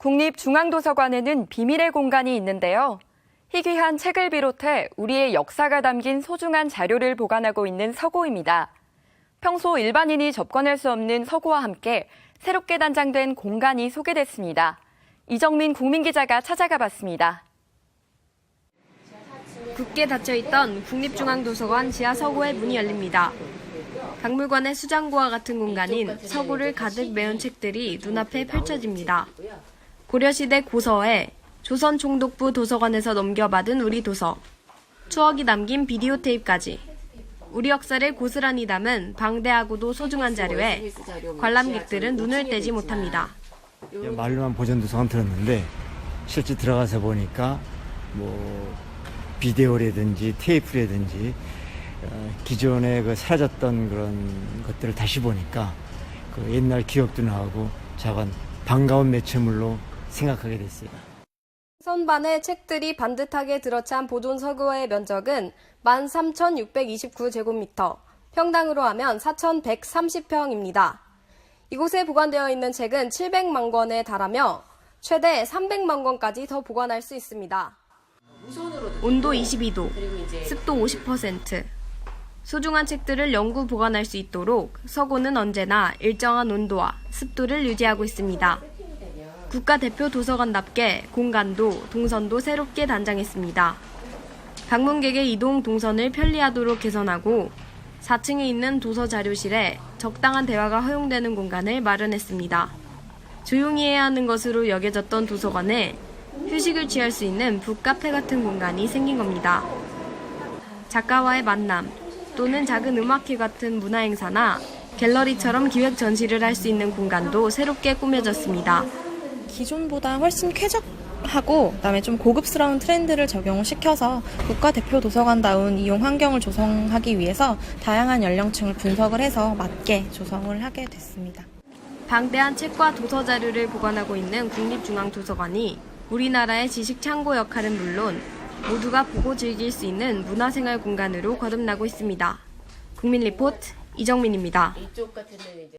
국립중앙도서관에는 비밀의 공간이 있는데요. 희귀한 책을 비롯해 우리의 역사가 담긴 소중한 자료를 보관하고 있는 서고입니다. 평소 일반인이 접근할 수 없는 서고와 함께 새롭게 단장된 공간이 소개됐습니다. 이정민 국민기자가 찾아가 봤습니다. 굳게 닫혀있던 국립중앙도서관 지하 서고의 문이 열립니다. 박물관의 수장고와 같은 공간인 서고를 가득 메운 책들이 눈앞에 펼쳐집니다. 고려시대 고서에 조선 총독부 도서관에서 넘겨받은 우리 도서, 추억이 담긴 비디오 테이프까지 우리 역사를 고스란히 담은 방대하고도 소중한 자료에 관람객들은 눈을 떼지 못합니다. 말로만 보전 도서관 들었는데 실제 들어가서 보니까 뭐 비디오라든지 테이프라든지 어, 기존에 그 사라졌던 그런 것들을 다시 보니까 그 옛날 기억도 나고 작은 반가운 매체물로 생각하게 됐어요. 선반에 책들이 반듯하게 들어찬 보존 서고의 면적은 13,629제곱미터, 평당으로 하면 4,130평입니다. 이곳에 보관되어 있는 책은 700만 권에 달하며 최대 300만 권까지 더 보관할 수 있습니다. 온도 22도, 습도 50%. 소중한 책들을 영구 보관할 수 있도록 서고는 언제나 일정한 온도와 습도를 유지하고 있습니다. 국가대표 도서관답게 공간도 동선도 새롭게 단장했습니다. 방문객의 이동 동선을 편리하도록 개선하고 4층에 있는 도서 자료실에 적당한 대화가 허용되는 공간을 마련했습니다. 조용히 해야 하는 것으로 여겨졌던 도서관에 휴식을 취할 수 있는 북카페 같은 공간이 생긴 겁니다. 작가와의 만남 또는 작은 음악회 같은 문화행사나 갤러리처럼 기획 전시를 할 수 있는 공간도 새롭게 꾸며졌습니다. 기존보다 훨씬 쾌적하고 그다음에 좀 고급스러운 트렌드를 적용시켜서 국가대표 도서관다운 이용 환경을 조성하기 위해서 다양한 연령층을 분석을 해서 맞게 조성을 하게 됐습니다. 방대한 책과 도서 자료를 보관하고 있는 국립중앙도서관이 우리나라의 지식 창고 역할은 물론 모두가 보고 즐길 수 있는 문화생활 공간으로 거듭나고 있습니다. 국민 리포트 이정민입니다.